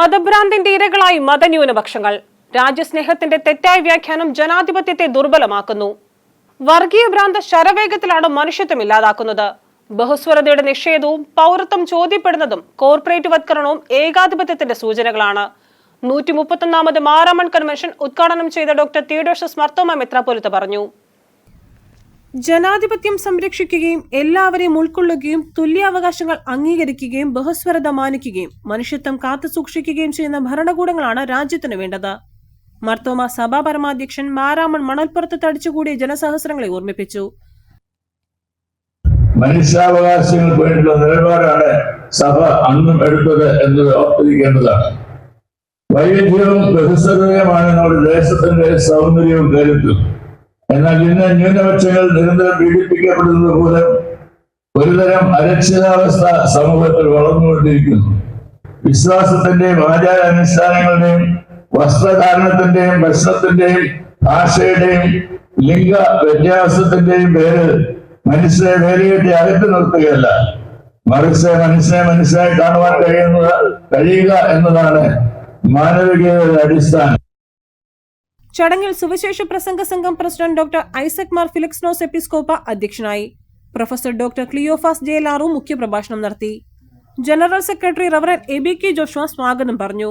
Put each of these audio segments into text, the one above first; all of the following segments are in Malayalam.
മതഭ്രാന്തിന്റെ ഇരകളായി മതന്യൂനപക്ഷങ്ങൾ. രാജ്യസ്നേഹത്തിന്റെ തെറ്റായ വ്യാഖ്യാനം ജനാധിപത്യത്തെ ദുർബലമാക്കുന്നു. വർഗീയ ഭ്രാന്ത ശരവേഗത്തിലാണ് മനുഷ്യത്വം ഇല്ലാതാക്കുന്നത്. ബഹുസ്വരതയുടെ നിഷേധവും പൗരത്വം ചോദ്യപ്പെടുന്നതും കോർപ്പറേറ്റ് വത്കരണവും ഏകാധിപത്യത്തിന്റെ സൂചനകളാണ്. നൂറ്റി മുപ്പത്തൊന്നാമത് മാറാമൺ കൺവെൻഷൻ ഉദ്ഘാടനം ചെയ്ത ഡോക്ടർ തിയോഡോഷസ് മർത്തോമ മെത്രാപ്പൊലിത്ത പറഞ്ഞു. ജനാധിപത്യം സംരക്ഷിക്കുകയും എല്ലാവരെയും ഉൾക്കൊള്ളുകയും തുല്യാവകാശങ്ങൾ അംഗീകരിക്കുകയും ബഹുസ്വരത മാനിക്കുകയും മനുഷ്യത്വം കാത്തുസൂക്ഷിക്കുകയും ചെയ്യുന്ന ഭരണകൂടങ്ങളാണ് രാജ്യത്തിന് വേണ്ടത്. മർത്തോമ സഭാ പരമാധ്യക്ഷൻ മാരാമൺ മണൽപ്പുറത്ത് തടിച്ചുകൂടിയ ജനസഹസ്രങ്ങളെ ഓർമ്മിപ്പിച്ചു. മനുഷ്യാവകാശങ്ങൾക്ക് വേണ്ടിയുള്ള നിലപാടാണ് സഭ അന്നും എടുത്തത് എന്നത് ഓർത്തിരിക്കേണ്ടതാണ്. വൈവിധ്യവും ബഹുസ്വരതയുമാണ് നമ്മുടെ ദേശത്തിന്റെ സൗന്ദര്യവും കരുത്തും എന്നാൽ ഇന്ന് ന്യൂനപക്ഷങ്ങൾ നിരന്തരം പീഡിപ്പിക്കപ്പെടുന്നത് പോലെ ഒരുതരം അരക്ഷിതാവസ്ഥ സമൂഹത്തിൽ വളർന്നുകൊണ്ടിരിക്കുന്നു. വിശ്വാസത്തിന്റെയും ആചാരാനുഷ്ഠാനങ്ങളുടെയും വസ്ത്രധാരണത്തിന്റെയും ഭക്ഷണത്തിന്റെയും ഭാഷയുടെയും ലിംഗ വ്യത്യാസത്തിന്റെയും പേര് മനുഷ്യരെ വേലികെട്ടി അകറ്റി നിർത്തുകയല്ല. മറിച്ച് മനുഷ്യനെ മനുഷ്യനായി കാണുവാൻ കഴിയുന്നത് കഴിയുക എന്നതാണ് മാനവികതയുടെ അടിസ്ഥാനം. ചടങ്ങിൽ സുവിശേഷ പ്രസംഗ സംഘം പ്രസിഡന്റ് ഡോക്ടർ ഐസക് മാർ ഫിലിക്സ്നോസ് എപ്പിസ്കോപ്പ അധ്യക്ഷനായി. പ്രൊഫസർ ഡോക്ടർ ക്ലിയോഫാസ് ജയലാറു മുഖ്യപ്രഭാഷണം നടത്തി. General secretary reverend A B K Joshua സ്വാഗതം പറഞ്ഞു.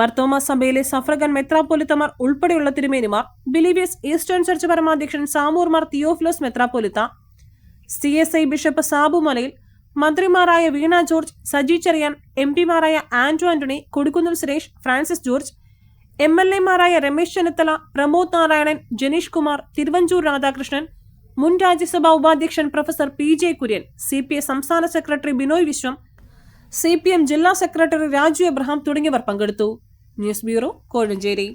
മർത്തോമ സഭയിലെ സഫ്രഗൻ മെത്രാപ്പൊലിത്തമാർ ഉൾപ്പെടെയുള്ള തിരുമേനിമാർ ബിലീവിയസ് ഈസ്റ്റേൺ ചർച്ച് പരമാധ്യക്ഷൻ സാമൂർ മാർ തിയോഫിലോസ് മെത്രാപ്പൊലിത്ത സി എസ് ഐ ബിഷപ്പ് സാബുമലയിൽ മന്ത്രിമാരായ വീണ ജോർജ് സജി ചെറിയാൻ എം പിമാരായ ആന്റോ ആന്റണി കൊടിക്കുന്നിൽ സുരേഷ് ഫ്രാൻസിസ് ജോർജ് എം എൽ എമാരായ രമേശ് ചെന്നിത്തല പ്രമോദ് നാരായണൻ ജനീഷ് കുമാർ തിരുവഞ്ചൂർ രാധാകൃഷ്ണൻ മുൻ രാജ്യസഭാ ഉപാധ്യക്ഷൻ professor P J Kurian C P I സംസ്ഥാന secretary Binoy Viswam C P M ജില്ലാ സെക്രട്ടറി രാജു എബ്രഹാം തുടങ്ങിയവർ പങ്കെടുത്തു. News bureau Kozhencherry.